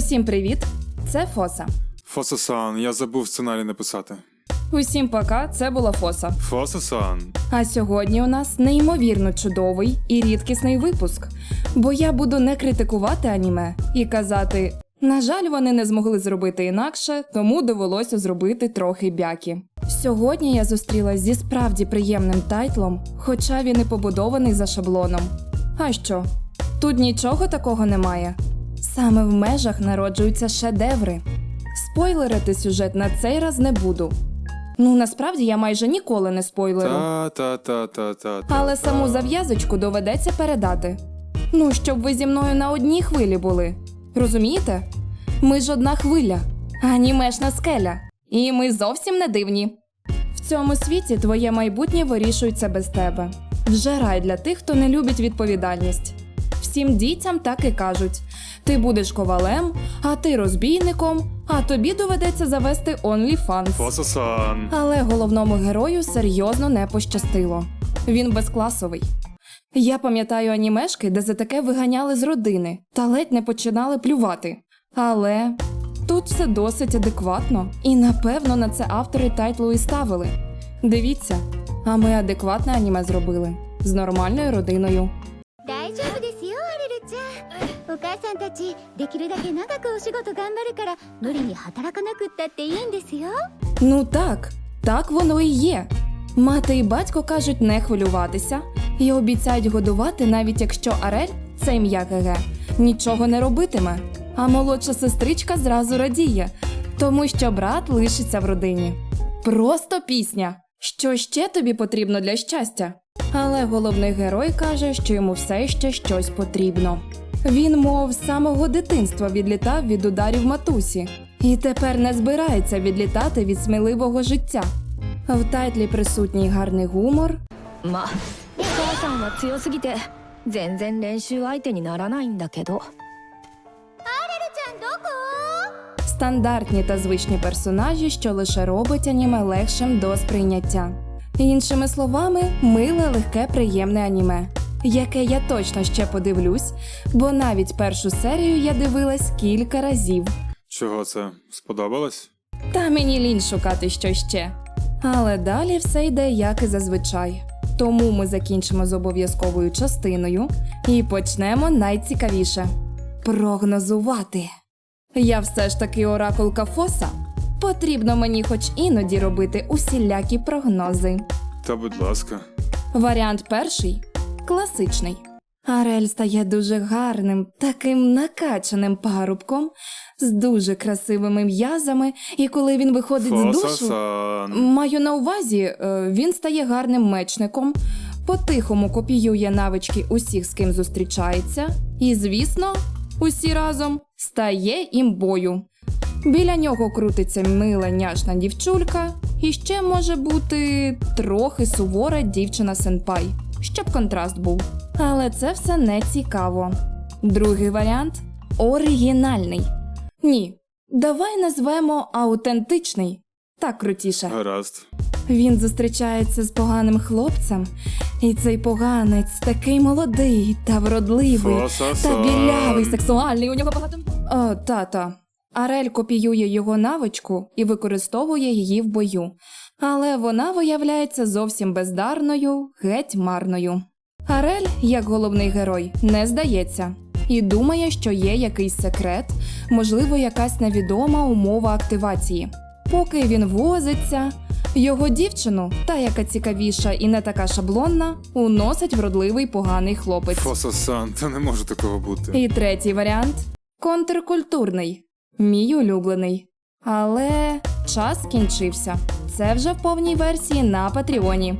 Усім привіт! Це Фоса. Фоса-сан, я забув сценарій написати. Усім пока, це була Фоса. Фоса-сан. А сьогодні у нас неймовірно чудовий і рідкісний випуск. Бо я буду не критикувати аніме і казати: на жаль, вони не змогли зробити інакше, тому довелося зробити трохи бякі. Сьогодні я зустрілась зі справді приємним тайтлом, хоча він і побудований за шаблоном. А що? Тут нічого такого немає. Саме в межах народжуються шедеври. Спойлерити сюжет на цей раз не буду. Ну насправді я майже ніколи не спойлерю. Та-та-та-та-та. Але саму зав'язочку доведеться передати. Ну, щоб ви зі мною на одній хвилі були. Розумієте? Ми ж одна хвиля, анімешна скеля. І ми зовсім не дивні. В цьому світі твоє майбутнє вирішується без тебе. Вже рай для тих, хто не любить відповідальність. Всім дітям так і кажуть: ти будеш ковалем, а ти розбійником, а тобі доведеться завести OnlyFans. Фоса-сан. Але головному герою серйозно не пощастило. Він безкласовий. Я пам'ятаю анімешки, де за таке виганяли з родини та ледь не починали плювати. Але тут все досить адекватно, і напевно на це автори тайтлу і ставили. Дивіться, а ми адекватне аніме зробили з нормальною родиною. たちできるだけ長くお仕事頑張るから無理に働かなくったっていいんですよ Ну так, так воно і є. Мати і батько кажуть не хвилюватися і обіцяють годувати, навіть якщо Арель, це ім'я ГГ, нічого не робитиме. А молодша сестричка зразу радіє, тому що брат лишиться в родині. Просто пісня. Що ще тобі потрібно для щастя? Але головний герой каже, що йому все ще щось потрібно. Він, мов з самого дитинства відлітав від ударів матусі і тепер не збирається відлітати від сміливого життя. В тайтлі присутній гарний гумор. Стандартні та звичні персонажі, що лише робить аніме легшим до сприйняття. Іншими словами, миле легке приємне аніме яке я точно ще подивлюсь, бо навіть першу серію я дивилась кілька разів. Чого це? Сподобалось? Та мені лінь шукати що ще. Але далі все йде як і зазвичай. Тому ми закінчимо з обов'язковою частиною і почнемо найцікавіше прогнозувати. Я все ж таки оракул Кафоса. Потрібно мені хоч іноді робити усілякі прогнози. Та будь ласка. Варіант перший класичний. Арель стає дуже гарним, таким накачаним парубком з дуже красивими м'язами, і коли він виходить з душу. Маю на увазі, е, він стає гарним мечником, по-тихому копіює навички усіх, з ким зустрічається, і, звісно, усі разом стає імбою. Біля нього крутиться мила няшна дівчулька, і ще може бути трохи сувора дівчина сенпай, щоб контраст був. Але це все не цікаво. Другий варіант оригінальний. Ні, давай назвемо аутентичний. Так крутіше. Гаразд. Він зустрічається з поганим хлопцем, і цей поганець такий молодий та вродливий, та Фоса-сан. білявий, сексуальний. У нього багато. О, тата. Арель копіює його навичку і використовує її в бою. Але вона виявляється зовсім бездарною, геть марною. Арель, як головний герой, не здається і думає, що є якийсь секрет, можливо, якась невідома умова активації. Поки він возиться, його дівчину, та яка цікавіша і не така шаблонна, уносить вродливий поганий хлопець. Фоса-сан, та не може такого бути. І третій варіант контркультурний, мій улюблений. Але час скінчився. Це вже в повній версії на Патреоні.